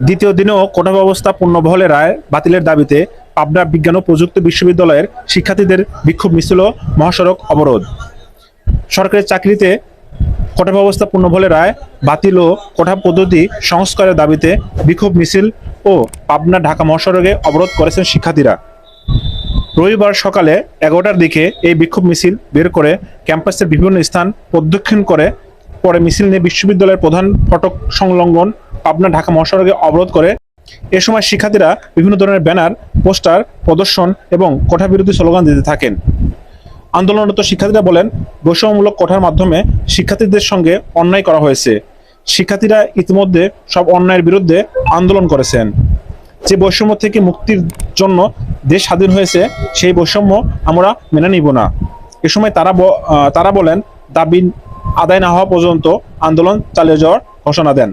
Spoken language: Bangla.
দ্বিতীয় দিনেও কোটা ব্যবস্থা পূর্ণবহলে রায় বাতিলের দাবিতে পাবনা বিজ্ঞান ও প্রযুক্তি বিশ্ববিদ্যালয়ের শিক্ষার্থীদের বিক্ষোভ মিছিল মহাসড়ক অবরোধ। সরকারি চাকরিতে কোটা ব্যবস্থা পূর্ণবহলে রায় বাতিল ও কোটা পদ্ধতি সংস্কারের দাবিতে বিক্ষোভ মিছিল ও পাবনা ঢাকা মহাসড়কে অবরোধ করেছেন শিক্ষার্থীরা। রবিবার সকালে এগারোটার দিকে এই বিক্ষোভ মিছিল বের করে ক্যাম্পাসের বিভিন্ন স্থান প্রদক্ষিণ করে, পরে মিছিল নিয়ে বিশ্ববিদ্যালয়ের প্রধান ফটক সংলগ্ন পাবনা ঢাকা মহাসড়কে অবরোধ করে। এ সময় শিক্ষার্থীরা বিভিন্ন ধরনের ব্যানার, পোস্টার, প্রদর্শন এবং কোঠা বিরোধী স্লোগান দিতে থাকেন। আন্দোলনরত শিক্ষার্থীরা বলেন, বৈষম্যমূলক কোঠার মাধ্যমে শিক্ষার্থীদের সঙ্গে অন্যায় করা হয়েছে। শিক্ষার্থীরা ইতিমধ্যে সব অন্যায়ের বিরুদ্ধে আন্দোলন করেছেন। যে বৈষম্য থেকে মুক্তির জন্য দেশ স্বাধীন হয়েছে, সেই বৈষম্য আমরা মেনে নিব না। এ সময় তারা তারা বলেন, দাবি আদায় না হওয়া পর্যন্ত আন্দোলন চালিয়ে যাওয়ার ঘোষণা দেন।